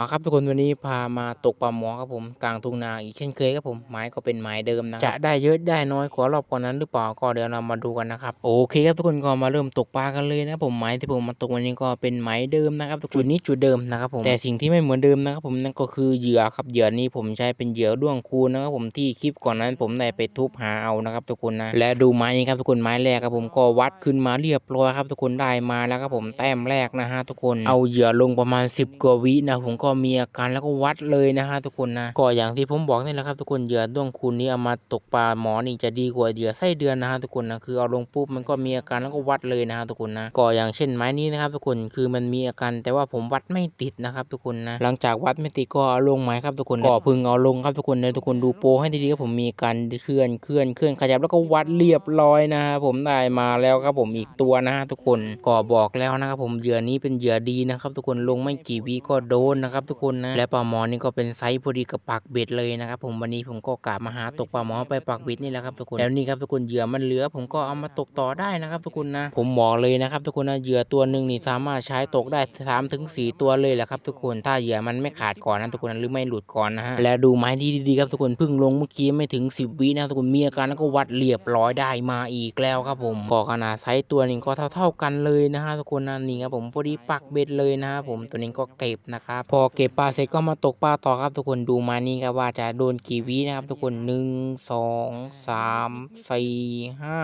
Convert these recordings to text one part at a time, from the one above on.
อ๋อครับทุกคนวันนี้พามาตกปลาหมอครับผมกลางทุ่งนาอีกเช่นเคยครับผมไม้ก็เป็นไม้เดิมนะครับจะได้เยอะได้น้อยกว่ารอบก่อนนั้นหรือเปล่าก็เดี๋ยวเรามาดูกันนะครับโอเคครับทุกคนก็มาเริ่มตกปลากันเลยนะผมไม้ที่ผมมาตกวันนี้ก็เป็นไม้เดิมนะครับจุดนี้จุดเดิมนะครับผมแต่สิ่งที่ไม่เหมือนเดิมนะครับผมนั่นก็คือเหยื่อครับเหยื่อนี้ผมใช้เป็นเหยื่อด้วงคูณนะครับผมที่คลิปก่อนนั้นผมได้ไปทุบหาเอานะครับทุกคนนะและดูไม้นี้ครับทุกคนไม้แรกครับผมก็วัดขึ้นมาเรียบร้อยครับทุกคนได้มาแล้วครับผมแต้มแรกนะฮะทุกคนเอาเหยื่อลงประมาณ 10กว่าวินะผมก็มีอาการแล้วก็วัดเลยนะฮะทุกคนนะก็อย่างที่ผมบอกนี่แหละครับทุกคนเหยื่อด้วงคูณนี้เอามาตกปลาหมอนี่จะดีกว่าเหยื่อไส้เดือนนะฮะทุกคนนะคือเอาลงปุ๊บมันก็มีอาการแล้วก็วัดเลยนะฮะทุกคนนะก็อย่างเช่นไม้นี้นะครับทุกคนคือมันมีอาการแต่ว่าผมวัดไม่ติดนะครับทุกคนนะหลังจากวัดไม่ติดก็เอาลงไม้ครับทุกคนก็พึงเอาลงครับทุกคนนะทุกคนดูโปให้ดีๆครับผมมีการเคลื่อนเคลื่อนเคลื่อนขยับแล้วก็วัดเรียบร้อยนะฮะผมได้มาแล้วครับผมอีกตัวนะฮะทุกคนก็บอกแล้วนะครับผมเหยื่อนี้เป็นเหยื่อดีนะครับทุกคนลงไม่กี่วิก็โดนนะครับทุกคนนะและปลาหมอนี่ก็เป็นไซส์พอดีกับปากเบ็ดเลยนะครับผมวันนี้ผมก็กะมาหาตกปลาหมอไปปากเบ็ดนี่แหละครับทุกคนแล้วนี่ครับทุกคนเหยื่อมันเหลือ ผมก็เอามาตกต่อได้นะครับทุกคนนะ ผมบอกเลยนะครับทุกคนนะเหยื่อตัวหนึ่งนี่สามารถใช้ตกได้สามถึงสี่ตัวเลยแหละครับทุกคนถ้าเหยื่อมันไม่ขาดก่อนนะทุกคนหรือไม่หลุดก่อนนะฮะและดูไม้ดีๆครับทุกคนเพิ่งลงเมื่อกี้ไม่ถึง 10 วินะทุกคนมีอาการแล้วก็วัดเรียบร้อยได้มาอีกแล้วครับผมก็ขนาดไซส์ตัวนี้ก็เท่า ๆกันเลยนะฮะทุกคนนะนี่ครับผมพอดีปักเบ็ดเลยนะครับผมตัวนี้ก็เก็บนะครับพออเก็บปลาเสร็จก็มาตกปลาต่อครับทุกคนดูมานี่ครับว่าจะโดนกี่วินะครับ ทุกคนหนึ่งสองสามสี่ห้า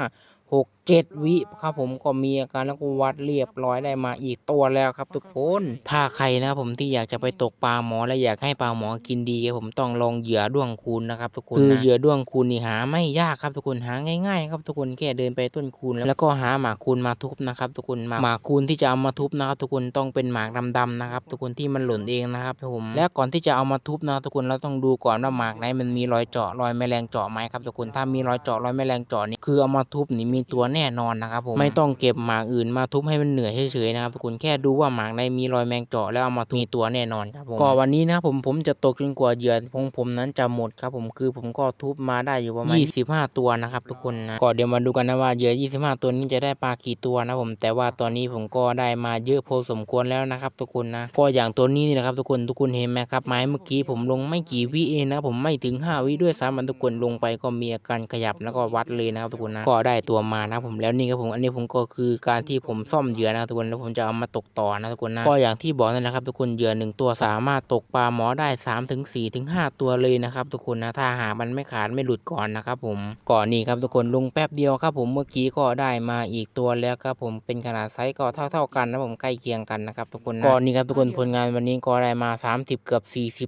หก เจ็ดวิครับผมก็มีอาการแล้วก็วัดเรียบร้อยได้มาอีกตัวแล้วครับ ทุกคนถ้าใครนะครับผมที่อยากจะไปตกปลาหมอและอยากให้ปลาหมอกินดีครับผมต้องลองเหยื่อด้วงคูณนะครับทุกคนคือเหยื่อด้วงคูณนี่หาไม่ยากครับทุกคนหาง่ายๆ ครับทุกคนแค่เดินไปต้นคูณแล้วก็หาหมากคูณมาทุบนะครับ ทุกคนหมากหมากคูณที่จะเอามาทุบนะครับทุกคนต้องเป็นหมากดำๆนะครับทุกคนที่มันหล่นเองนะครับผมและก่อนที่จะเอามาทุบนะครับทุกคนเราต้องดูก่อนว่าหมากไหนมันมีรอยเจาะรอยแมลงเจาะไหมครับทุกคนถ้ามีรอยเจาะรอยแมลงเจาะนี่คือเอามาทุบนี่มีตัวแน่นอนนะครับผมไม่ต้องเก็บหมากอื่นมาทุบให้มันเหนื่อยเฉยๆนะครับทุกคนแค่ดูว่าหมากในมีรอยแมงเจาะแล้วเอามาทุบมีตัวแน่นอนครับผมก็วันนี้นะครับผมผมจะตกจนกว่าเหยื่อของผมนั้นจะหมดครับผมคือผมก็ทุบมาได้อยู่ประมาณ25 ตัวนะครับทุกคนนะก็เดี๋ยวมาดูกันนะว่าเหยื่อ 25 ตัวนี้จะได้ปลากี่ตัวนะผมแต่ว่าตอนนี้ผมก็ได้มาเยอะพอสมควรแล้วนะครับทุกคนนะก็อย่างตัวนี้นี่นะครับทุกคนทุกคนเห็นไหมครับไม้เมื่อกี้ผมลงไม่กี่วิเองนะผมไม่ถึง 5 วิด้วยซ้ำมันทุกคนลงไปก็มีอาการขยับแล้วก็วัดเลยนะครับทุกคนนะก็ได้ตัวมานะผมแล้วนี่ครับผมอันนี้ผมก็คือการที่ผมซ่อมเหยื่อนะทุกคนแล้วผมจะเอามาตกต่อนะทุกคนนะก็อย่างที่บอกนั่นแหละครับ ทุกคนเหยื่อหนึ่งตัวสามารถตกปลาหมอได้3ามถึงสี่ถึงห้าตัวเลยนะครับ ทุกคนนะถ้าหามันไม่ขาดไม่หลุดก่อนนะครับผมก่อนนี้ครับทุกคนลงแป๊บเดียวครับ ผมเมื่อกี้ก็ได้มาอีกตัวแล้วครับผมเป็นขนาดไซส์ก็เท่าๆกันนะผมใกล้เคียงกันนะครับทุกคนก่อนนี้ครับทุกคนผลงานวันนี้ก็ได้มา 30 เกือบ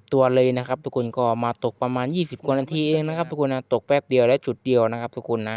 40 ตัวเลยนะครับทุกคนก็มาตกประมาณ 20กว่านาทีเองนะครับทุกคนนะตกแป๊บเดียวและจุดเดียวนะครับทุกคนนะ